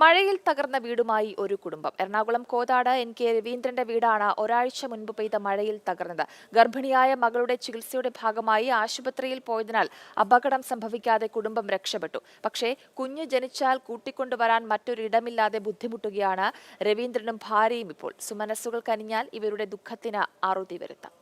മഴയിൽ തകർന്ന വീടുമായി ഒരു കുടുംബം. എറണാകുളം കോതാട് എൻ കെ രവീന്ദ്രന്റെ വീടാണ് ഒരാഴ്ച മുൻപ് പെയ്ത മഴയിൽ തകർന്നത്. ഗർഭിണിയായ മകളുടെ ചികിത്സയുടെ ഭാഗമായി ആശുപത്രിയിൽ പോയതിനാൽ അപകടം സംഭവിക്കാതെ കുടുംബം രക്ഷപ്പെട്ടു. പക്ഷേ കുഞ്ഞ് ജനിച്ചാൽ കൂട്ടിക്കൊണ്ടുവരാൻ മറ്റൊരിടമില്ലാതെ ബുദ്ധിമുട്ടുകയാണ് രവീന്ദ്രനും ഭാര്യയും ഇപ്പോൾ. സുമനസ്സുകൾ കനിഞ്ഞാൽ ഇവരുടെ ദുഃഖത്തിന് അറുതി വരുത്താം.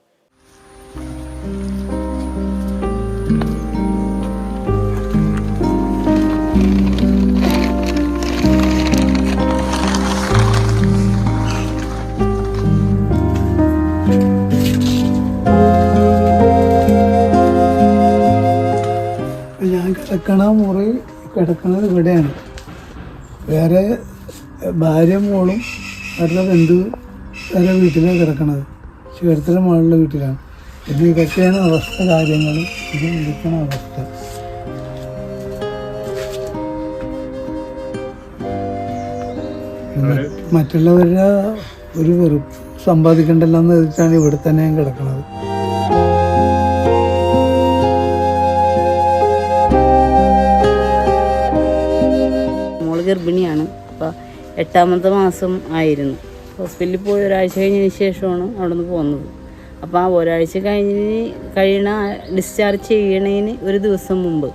കിടക്കണ മുറി കിടക്കണത് ഇവിടെയാണ്. വേറെ ഭാര്യ മോളും അവരുടെ ബന്ധു വേറെ വീട്ടിലാണ് കിടക്കണത്. ചുരത്തിലെ മുകളിലെ വീട്ടിലാണ്. പിന്നെ ഇതൊക്കെയാണ് അവസ്ഥ കാര്യങ്ങൾ. ഇത് ഇരിക്കണ അവസ്ഥ. മറ്റുള്ളവരുടെ ഒരു വെറുപ്പ് സമ്പാദിക്കണ്ടല്ലോ എന്ന് വെച്ചിട്ടാണ് ഇവിടെ തന്നെ ഞാൻ എട്ടാമത്തെ മാസം ആയിരുന്നു. ഹോസ്പിറ്റലിൽ പോയി ഒരാഴ്ച കഴിഞ്ഞതിന് ശേഷമാണ് അവിടെ നിന്ന് പോകുന്നത് അപ്പോൾ ആ ഒരാഴ്ച കഴിഞ്ഞ് കഴിയണ ഡിസ്ചാർജ് ചെയ്യണതിന് ഒരു ദിവസം മുമ്പ്.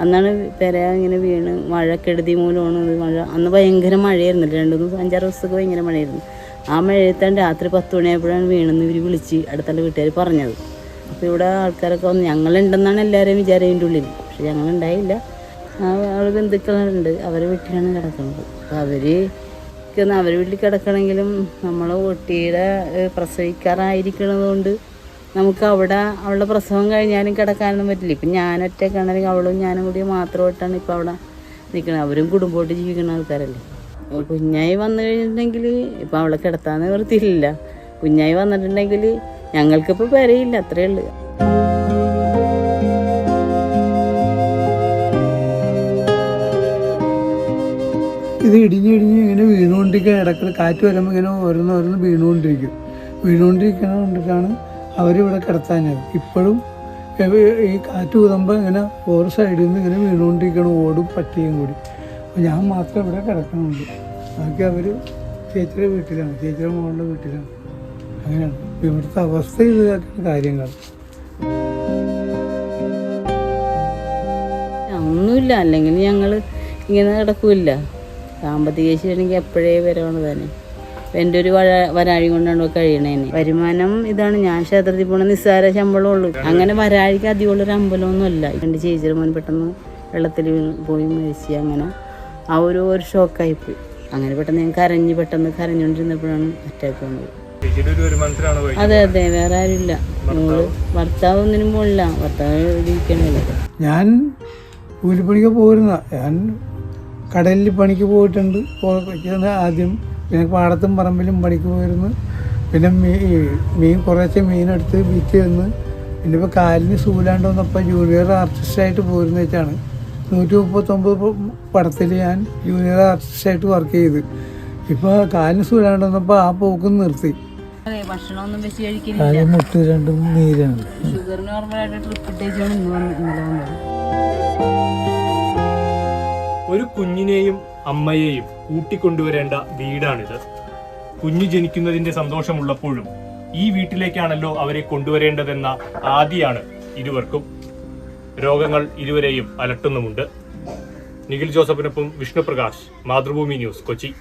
അന്നാണ് പെര ഇങ്ങനെ വീണ് മഴ കെടുതി മൂലമാണ് മഴ. അന്ന് ഭയങ്കര മഴയായിരുന്നു. രണ്ട് മൂന്ന് അഞ്ചാറ് ദിവസത്തേക്ക് ഭയങ്കര മഴയായിരുന്നു. ആ മഴയത്താൻ രാത്രി പത്ത് മണിയായപ്പോഴാണ് വീണെന്ന് ഇവർ വിളിച്ച് അടുത്തുള്ള വീട്ടുകാർ പറഞ്ഞത്. അപ്പോൾ ഇവിടെ ആൾക്കാരൊക്കെ വന്ന്. ഞങ്ങളുണ്ടെന്നാണ് എല്ലാവരെയും വിചാരം അതിന്റെ ഉള്ളിൽ പക്ഷെ ഞങ്ങളുണ്ടായില്ല. ആ അവളെ ബന്ധുക്കളുണ്ട്. അവരെ വീട്ടിലാണ് കിടക്കുന്നത്. അപ്പോൾ അവർ അവർ വീട്ടിൽ കിടക്കണമെങ്കിലും നമ്മൾ കുട്ടിയുടെ ഏഹ്, പ്രസവിക്കാറായിരിക്കണത് കൊണ്ട് നമുക്ക് അവിടെ അവളുടെ പ്രസവം കഴിഞ്ഞാലും കിടക്കാനൊന്നും പറ്റില്ല. ഇപ്പം ഞാൻ ഒറ്റക്കാണെങ്കിൽ അവളും ഞാനും കൂടി മാത്രമായിട്ടാണ് ഇപ്പം അവിടെ നിൽക്കുന്നത് അവരും കുടുംബമായിട്ട് ജീവിക്കുന്ന ആൾക്കാരല്ലേ. കുഞ്ഞായി വന്നു കഴിഞ്ഞിട്ടുണ്ടെങ്കിൽ ഇപ്പം അവളെ കിടത്താൻ നിവൃത്തിയില്ല. കുഞ്ഞായി വന്നിട്ടുണ്ടെങ്കിൽ ഞങ്ങൾക്കിപ്പോൾ പെരയില്ല. അത്രയേ ഉള്ളൂ. ഇത് ഇടിഞ്ഞ് ഇടിഞ്ഞ് ഇങ്ങനെ വീണുകൊണ്ടിരിക്കുക. ഇടയ്ക്ക് കാറ്റ് വരുമ്പോൾ ഇങ്ങനെ ഓരോന്ന് ഓരോന്ന് വീണുകൊണ്ടിരിക്കും. വീണുകൊണ്ടിരിക്കണ അവരിവിടെ കിടത്താഞ്ഞത്. ഇപ്പോഴും ഈ കാറ്റ് കുതമ്പോൾ ഇങ്ങനെ ഓരോ സൈഡിൽ നിന്ന് ഇങ്ങനെ വീണുകൊണ്ടിരിക്കണം ഓടും പട്ടിയും കൂടി. അപ്പോൾ ഞാൻ മാത്രം ഇവിടെ കിടക്കണുണ്ട് ബാക്കി അവർ ചേച്ചിയുടെ വീട്ടിലാണ്. ചേച്ചിയുടെ മോളുടെ വീട്ടിലാണ്. അങ്ങനെയാണ്. ഇവിടുത്തെ അവസ്ഥ ഇതാക്കുന്ന കാര്യങ്ങൾ. ഒന്നുമില്ല. അല്ലെങ്കിൽ ഞങ്ങൾ ഇങ്ങനെ കിടക്കില്ല സാമ്പത്തിക ശേഷിയാണെങ്കിൽ എപ്പോഴേ വരവാണ് തന്നെ. എന്റെ ഒരു വഴ വരാഴി കൊണ്ടാണ് കഴിയണേന് വരുമാനം ഇതാണ്. ഞാൻ ക്ഷേത്രത്തിൽ പോണ നിസ്സാര ശമ്പളം ഉള്ളൂ അങ്ങനെ വരാഴിക്ക് അധികമുള്ളൊരു അമ്പലമൊന്നുമല്ല എന്റെ ചേച്ചിയുടെ മോൻ പെട്ടെന്ന് വെള്ളത്തിൽ പോയി മരിച്ചു അങ്ങനെ ആ ഒരു ഒരു ഷോക്കായിപ്പോയി അങ്ങനെ പെട്ടെന്ന് ഞാൻ കരഞ്ഞ് പെട്ടെന്ന് കരഞ്ഞുകൊണ്ടിരുന്നപ്പോഴാണ് അറ്റാക്ക് വന്നത്. അതെ അതെ. വേറെ ആരുമില്ല. മോൾ ഭർത്താവ് ഒന്നിനും പോലില്ല ഭർത്താവ് ഇരിക്കണല്ലോ ഞാൻ കൂലിപ്പണിക്ക് പോരുന്ന. ഞാൻ കടലിൽ പണിക്ക് പോയിട്ടുണ്ട്. ആദ്യം പിന്നെ പാടത്തും പറമ്പിലും പണിക്ക് പോയിരുന്നു. പിന്നെ മീ മീൻ കുറേശ്ശെ മീനെടുത്ത് വിറ്റ് തന്ന്. പിന്നെ ഇപ്പോൾ കാലിന് സൂലാണ്ട് വന്നപ്പോൾ ജൂനിയർ ആർട്ടിസ്റ്റായിട്ട് പോയിരുന്നു വെച്ചാണ്. നൂറ്റി മുപ്പത്തൊമ്പത് പടത്തിൽ ഞാൻ ജൂനിയർ ആർട്ടിസ്റ്റായിട്ട് വർക്ക് ചെയ്ത്. ഇപ്പോൾ കാലിന് സൂലാണ്ട് വന്നപ്പോൾ ആ പോക്കും നിർത്തി. ഭക്ഷണമൊന്നും വെച്ച് കഴിക്കില്ല കാലിന് മുട്ട് രണ്ടും നീരാണ് ഷുഗർ നോർമലായിട്ട് ട്രിപ്പ് ഇട്ടേച്ചാണ് ഇന്ന് വന്നത്. ഒരു കുഞ്ഞിനെയും അമ്മയെയും കൂട്ടിക്കൊണ്ടുവരേണ്ട വീടാണിത്. കുഞ്ഞു ജനിക്കുന്നതിന്റെ സന്തോഷമുള്ളപ്പോഴും ഈ വീട്ടിലേക്കാണല്ലോ അവരെ കൊണ്ടുവരേണ്ടതെന്ന ആദിയാണ് ഇരുവർക്കും. രോഗങ്ങൾ ഇരുവരെയും അലട്ടുന്നുമുണ്ട്. നിഖിൽ ജോസഫിനൊപ്പം വിഷ്ണുപ്രകാശ് മാതൃഭൂമി ന്യൂസ് കൊച്ചി.